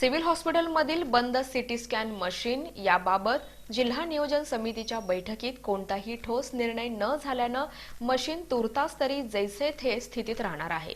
Civil हॉस्पिटलमधील बंद city scan machine याबाबत जिल्हा नियोजन समितीच्या बैठकीत कोणताही ठोस निर्णय न झाल्यानं मशीन तुर्तास तरी जैसे थे स्थितीत राहणार आहे.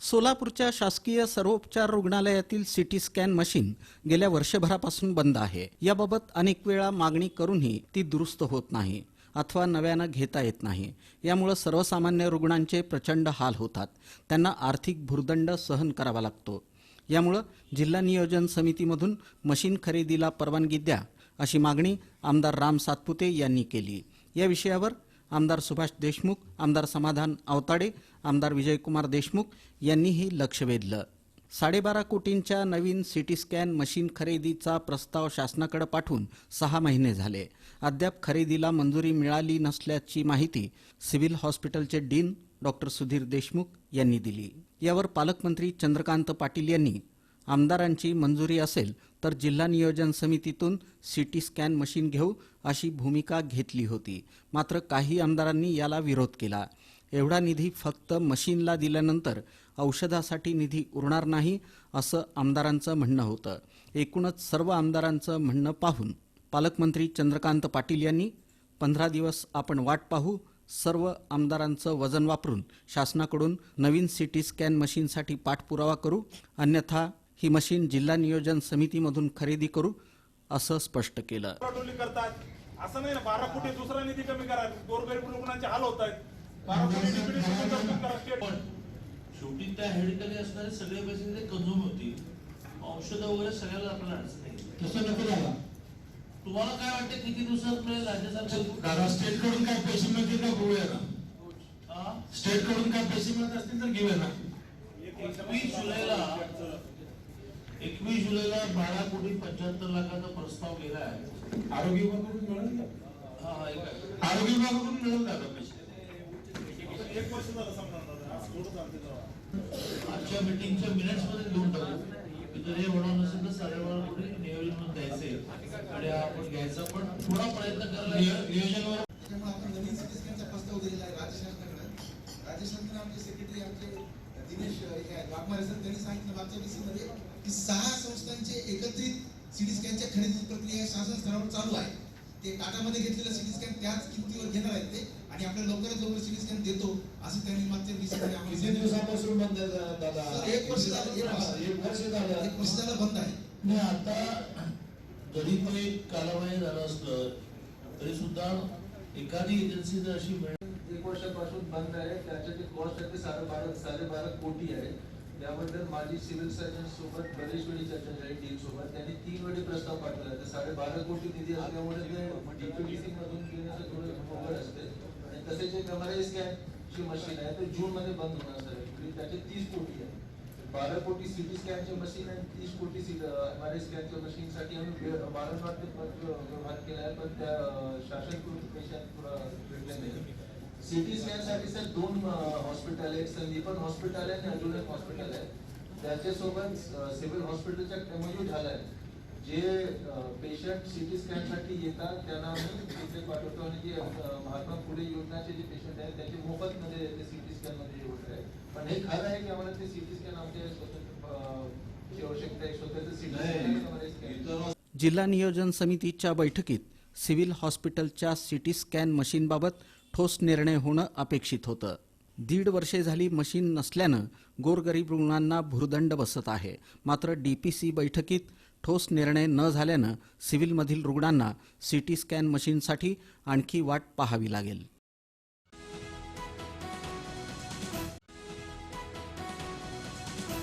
सोलापूरच्या शासकीय सर्वोपचार रुग्णालयातील सिटी स्कॅन मशीन गेल्या वर्षभरापासून बंद आहे. याबाबत अनेक वेळा मागणी करूनही ती दुरुस्त होत नाही. अथवा नव्यानं घेता येत नाही. यामुळं सर्वसामान्य रुग्णांचे प्रचंड हाल होतात. त्यांना आर्थिक भुर्दंड सहन करावा लागतो. यामुळं जिल्हा नियोजन समितीमधून मशीन खरेदीला परवानगी द्या अशी मागणी आमदार राम सातपुते यांनी केली. या विषयावर आमदार सुभाष देशमुख आमदार समाधान अवताडे आमदार विजयकुमार देशमुख यांनीही लक्ष वेधलं. साडेबारा कोटींच्या नवीन सिटी स्कॅन मशीन खरेदीचा प्रस्ताव शासनाकडे पाठवून सहा महिने झाले. अद्याप खरेदीला मंजुरी मिळाली नसल्याची माहिती सिव्हिल हॉस्पिटलचे डीन डॉक्टर सुधीर देशमुख यांनी दिली. यावर पालकमंत्री चंद्रकांत पाटील यांनी आमदारांची मंजुरी असेल तर जिल्हा नियोजन समितीतून सिटी स्कॅन मशीन घेऊ अशी भूमिका घेतली होती. मात्र काही आमदारांनी याला विरोध केला. एवढा निधी फक्त मशीनला दिल्यानंतर औषधासाठी निधी उरणार नाही असं आमदारांचं म्हणणं होतं. एकूणच सर्व आमदारांचं म्हणणं पाहून पालकमंत्री चंद्रकांत पाटील यांनी पंधरा दिवस आपण वाट पाहू सर्व आमदारांचं वजन वापरून शासनाकडून नवीन सिटी स्कॅन मशीनसाठी पाठपुरावा करू अन्यथा ही मशीन जिल्हा नियोजन समितीमधून खरेदी करू असं स्पष्ट केलं. असं नाही ना बारा कोटी दुसरा निधी कमी करा. गोरगरीब रुग्णांचे हाल होत आहेत. शेवटी त्या हेडखाली असणारे सगळे पैसे ते कंझ्युम होतील. औषधं वगैरे सगळ्याला आपल्याला अडचण नाही तसं नको झाला. तुम्हाला काय वाटतं किती दिवसात मिळेल राज्य सरकार स्टेटकडून काय पैसे मिळतील का घेऊया ना. हा? स्टेटकडून काय पैसे मिळत असतील तर घेऊया ना. एकवीस जुलैला एकवीस जुलैला बारा कोटी पंच्याहत्तर लाखाचा प्रस्ताव गेला आहे. आरोग्य विभागाकडून मिळेल का. आरोग्य विभागाकडून मिळेल का पैसे? एक वर्ष झालं समजा दादा. आज थोडं चालते तेव्हा. आजच्या मीटिंगच्या मिनिट्समध्ये घेऊन टाकू. की जर हे होणार नसेल तर साडेबारा कोटी नियोजन म्हणून द्यायचे आणि आपण घ्यायचा पण थोडा प्रयत्न करायला नियो- नियोजनावर त्यामुळे आपण नवीन सिटी स्कॅनचा प्रस्ताव दिलेला आहे राज्य शासनाकडे राज्य शासनाने आमचे सेक्रेटरी आमचे दिनेश वाघमारे सर त्यांनी सांगितलं मागच्या DC मध्ये की सहा संस्थांचे एकत्रित सिटी स्कॅनच्या खरेदी प्रक्रिया शासन स्तरावर चालू आहे. ते टाटामध्ये घेतलेलं सिटी स्कॅन त्याच किमतीवर घेणार आहेत ते. आणि आपल्याला लवकरात लवकर सिटी स्कॅन देतो असं त्यांनी मागच्या आम्हाला किती. दिवसापासून बंद आहे दादा? एक वर्ष झालं, एक वर्ष. एक वर्ष झालं. एक वर्ष झालं बंद आहे. नाही आता जरी ते कालवाही झालं असलं तरी सुद्धा एखादी एजन्सी जर अशी एक वर्षापासून बंद आहे. त्याच्याची कॉस्ट आहे ते साडेबारा साडेबारा कोटी आहे. त्याबद्दल माझी सिव्हिल सर्जन सोबत बरेच वेळी चर्चा झाली टीम सोबत. त्यांनी तीन वेळी प्रस्ताव पाठवला. तर साडेबारा कोटी निधी असल्यामुळे ते डीपीडीसी मधून घेण्याचं थोडं अवघड असते तसेच एक एम आर आय स्कॅन ची मशीन आहे ते जून मध्ये बंद होणार सर म्हणजे त्याचे तीस कोटी आहे बारा कोटी सिटी स्कॅनचे मशीन आणि तीस कोटी एम आर आय स्कॅनच्या आम्ही वारंवार ते व्यवहार केला आहे पण त्या शासनकडून भेटले नाही सिटी स्कॅन साठी सर दोन हॉस्पिटल आहेत संदीपन हॉस्पिटल आहे आणि अजून एक हॉस्पिटल आहे त्याच्यासोबत सिव्हिल हॉस्पिटलचा एमओयू झालाय जे पेशंट सिटी स्कॅनसाठी येतात त्यांना आम्ही तिथे पाठवतो आणि जे महात्मा फुले योजनाचे जे पेशंट आहेत त्याचे मोफत मध्ये ते सिटी स्कॅनमध्ये होत आहे पण हे खरं आहे की आम्हाला ते सिटी स्कॅन आमच्या स्वतंत्र आवश्यकता आहे स्वतंत्र सिटी जिल्हा नियोजन समितीच्या बैठकीत सिव्हिल हॉस्पिटलच्या सिटी स्कॅन मशीनबाबत ठोस निर्णय होणं अपेक्षित होतं. दीड वर्षे झाली मशीन नसल्यानं गोरगरीब रुग्णांना भुर्दंड बसत आहे. मात्र डीपीसी बैठकीत ठोस निर्णय न झाल्यानं सिव्हिलमधील रुग्णांना सी टी स्कॅन मशीनसाठी आणखी वाट पाहावी लागेल.